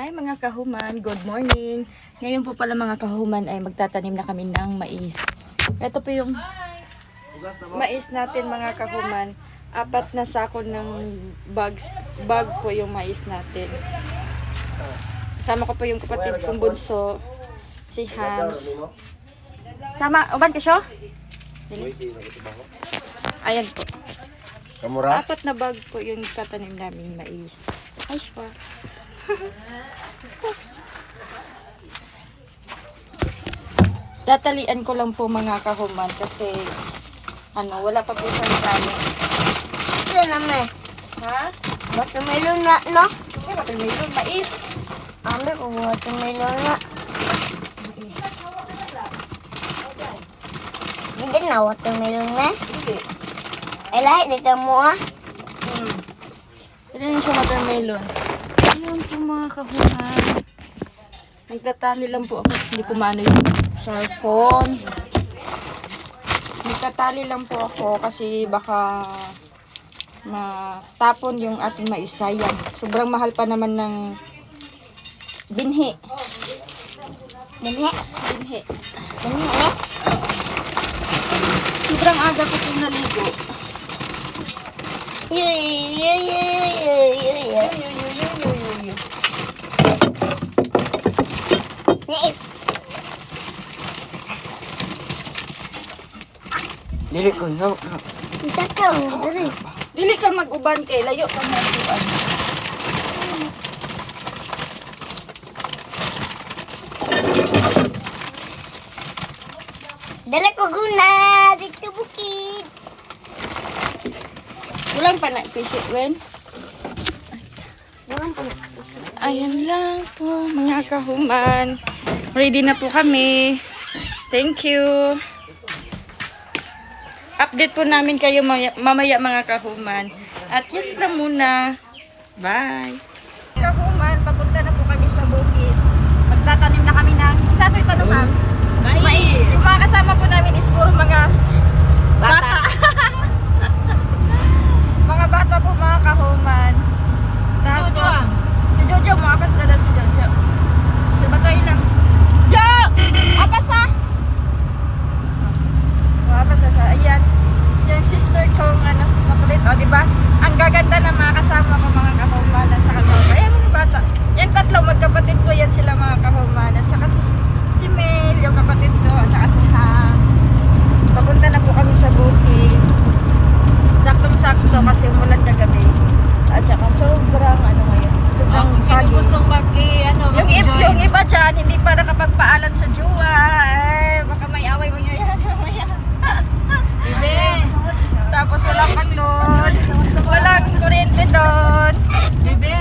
Hi mga kahuman, good morning. Ngayon po pala mga kahuman ay magtatanim na kami ng mais. Ito po yung mais natin mga kahuman. Apat na sako ng bags, bag po yung mais natin. Kasama ko po yung kapatid kong bunso, si Hams. Sama, uban ka siya? Ayan po. Kamura? Apat na bag po yung tatanim namin mais. Ay, siya. Tatalian ko lang po mga kahuman kasi ano, wala pa po siyang dami. Ito naman. Ha? Watermelon na, no? Ay, watermelon, mais. Ambil ko watermelon na. Hindi na watermelon na. Hindi. Ay, lahat dito mo ah. Hmm. Ito na siya watermelon. Ayun po mga kahuman. Nagtatali lang po ako. Hindi ko mano yung cellphone. Nagtatali lang po ako kasi baka matapon yung ating maisayan. Sobrang mahal pa naman ng binhi. Dami. Binhi. Dami eh. Sobrang aga ko itong naligo. Yu, Dili ko, no. Isa ka mo dali. Dili ka mag-uban kay layo ka mo uban. Dala ko guna. Dito bukid. Walang pa na pisik, Wen. Ayan lang po, mga kahuman. Ready na po kami. Thank you. Update po namin kayo maya- mamaya mga kahuman. At yan lang muna. Bye. Kahuman, papunta na po kami sa bukid. Magtatanim na kami ng... Sa ito ito Mais. Mais. Yung mga kasama po namin is puro mga bata. mga bata po mga kahuman. Tapos, si Jojo mo, apas na daw si Jojo. Diba tayo lang? Jo! Apas na! Oh, apas na siya. Ayan. Yung sister kong ano, makulit. O, diba? Ang gaganda ng mga kasama ko, mga kahuman at saka mga Ayan, mga bata. Yung tatlo, magkapatid ko yan sila mga kahuman. At saka si, si Mel, yung kapatid ko, at saka si Hams. Papunta na po kami sa bukid. Saktong-sakto kasi umulan kagabi. At saka sobrang ano ngayon. Sobrang Kung sino gustong mag ano, Yung, i- mag-join. yung iba dyan, hindi pa nakapagpaalam sa jowa. Eh, baka may away mo nyo yan. mamaya. Bebe, Tapos walang pang-load. Walang kuryente doon. bebe,